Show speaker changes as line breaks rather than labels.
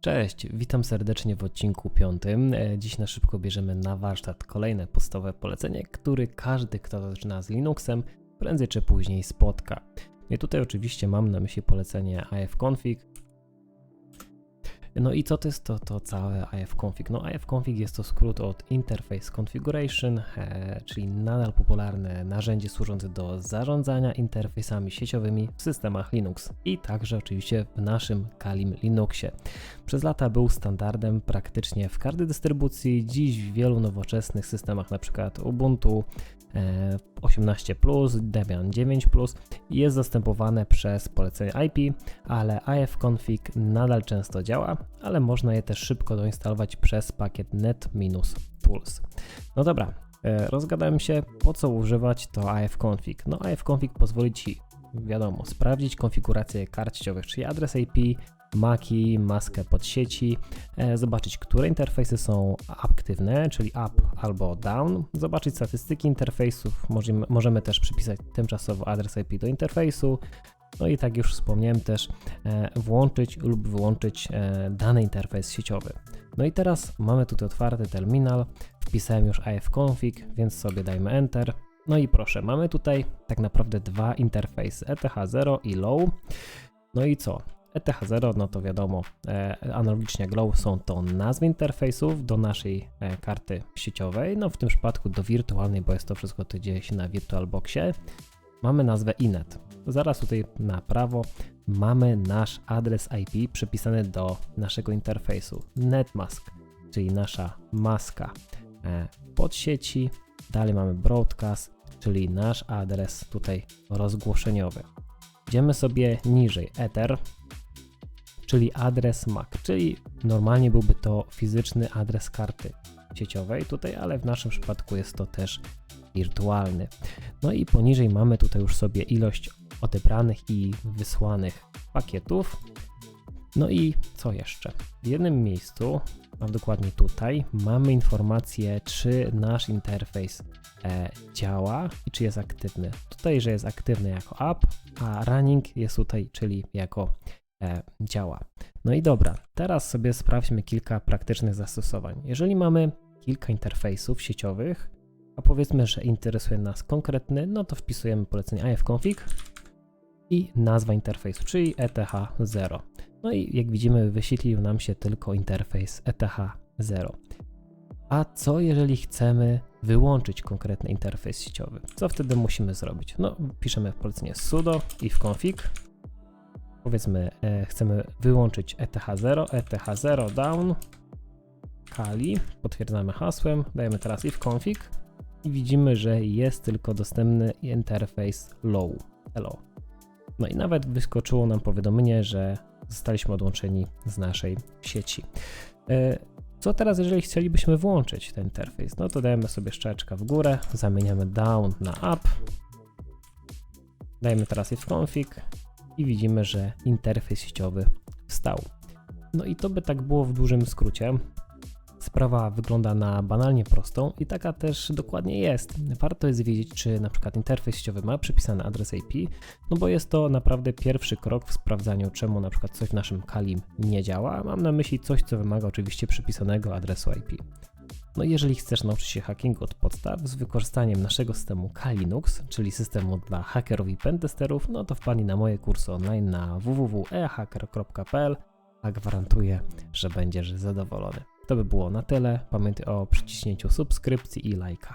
Cześć, witam serdecznie w odcinku piątym. E, Dziś na szybko bierzemy na warsztat kolejne podstawowe polecenie, który każdy, kto zaczyna z Linuxem, prędzej czy później spotka. I tutaj oczywiście mam na myśli polecenie ifconfig. No i co to jest to, to całe ifconfig? No ifconfig jest to skrót od Interface Configuration, e, czyli nadal popularne narzędzie służące do zarządzania interfejsami sieciowymi w systemach Linux i także oczywiście w naszym Kalim Linuxie. Przez lata był standardem praktycznie w każdej dystrybucji, dziś w wielu nowoczesnych systemach, np. Ubuntu 18, Debian 9 jest zastępowane przez polecenie IP, ale ifconfig nadal często działa, ale można je też szybko doinstalować przez pakiet net-tools. No dobra, e, rozgadałem się, po co używać to ifconfig. No ifconfig pozwoli Ci, wiadomo, sprawdzić konfigurację kart sieciowych, czyli adres IP, maki, maskę pod sieci, e, zobaczyć, które interfejsy są aktywne, czyli up albo down, zobaczyć statystyki interfejsów, możemy, możemy też przypisać tymczasowo adres IP do interfejsu, no i tak już wspomniałem też e, włączyć lub wyłączyć e, dany interfejs sieciowy. No i teraz mamy tutaj otwarty terminal, wpisałem już ifconfig, więc sobie dajmy enter. No i proszę, mamy tutaj tak naprawdę dwa interfejsy ETH0 i low. No i co? ETH0, no to wiadomo, e, analogicznie Glow są to nazwy interfejsów do naszej e, karty sieciowej, no w tym przypadku do wirtualnej, bo jest to wszystko, co dzieje się na VirtualBoxie. Mamy nazwę inet. Zaraz tutaj na prawo mamy nasz adres IP przypisany do naszego interfejsu. Netmask, czyli nasza maska e, pod sieci. Dalej mamy broadcast, czyli nasz adres tutaj rozgłoszeniowy. Idziemy sobie niżej, Ether, czyli adres MAC, czyli normalnie byłby to fizyczny adres karty sieciowej tutaj, ale w naszym przypadku jest to też wirtualny. No i poniżej mamy tutaj już sobie ilość odebranych i wysłanych pakietów. No i co jeszcze? W jednym miejscu, a dokładnie tutaj, mamy informację, czy nasz interfejs e, działa i czy jest aktywny. Tutaj, że jest aktywny jako app, a running jest tutaj, czyli jako działa. No i dobra, teraz sobie sprawdźmy kilka praktycznych zastosowań. Jeżeli mamy kilka interfejsów sieciowych, a powiedzmy, że interesuje nas konkretny, no to wpisujemy polecenie ifconfig i nazwa interfejsu, czyli ETH0. No i jak widzimy, wyświetlił nam się tylko interfejs ETH0. A co jeżeli chcemy wyłączyć konkretny interfejs sieciowy? Co wtedy musimy zrobić? No, piszemy polecenie sudo ifconfig. Powiedzmy, e, chcemy wyłączyć ETH0, ETH0 down, Kali, potwierdzamy hasłem, dajemy teraz ifconfig i widzimy, że jest tylko dostępny interfejs low, hello. No i nawet wyskoczyło nam powiadomienie, że zostaliśmy odłączeni z naszej sieci. E, co teraz, jeżeli chcielibyśmy włączyć ten interfejs? No to dajemy sobie szczeczkę w górę, zamieniamy down na up, dajemy teraz ifconfig i widzimy, że interfejs sieciowy wstał. No i to by tak było w dużym skrócie. Sprawa wygląda na banalnie prostą i taka też dokładnie jest. Warto jest wiedzieć, czy na przykład interfejs sieciowy ma przypisany adres IP, no bo jest to naprawdę pierwszy krok w sprawdzaniu, czemu na przykład coś w naszym Kalim nie działa. Mam na myśli coś, co wymaga oczywiście przypisanego adresu IP. No jeżeli chcesz nauczyć się hackingu od podstaw z wykorzystaniem naszego systemu Kalinux, czyli systemu dla hakerów i pentesterów, no to wpadnij na moje kursy online na www.ehacker.pl, a gwarantuję, że będziesz zadowolony. To by było na tyle. Pamiętaj o przyciśnięciu subskrypcji i lajka.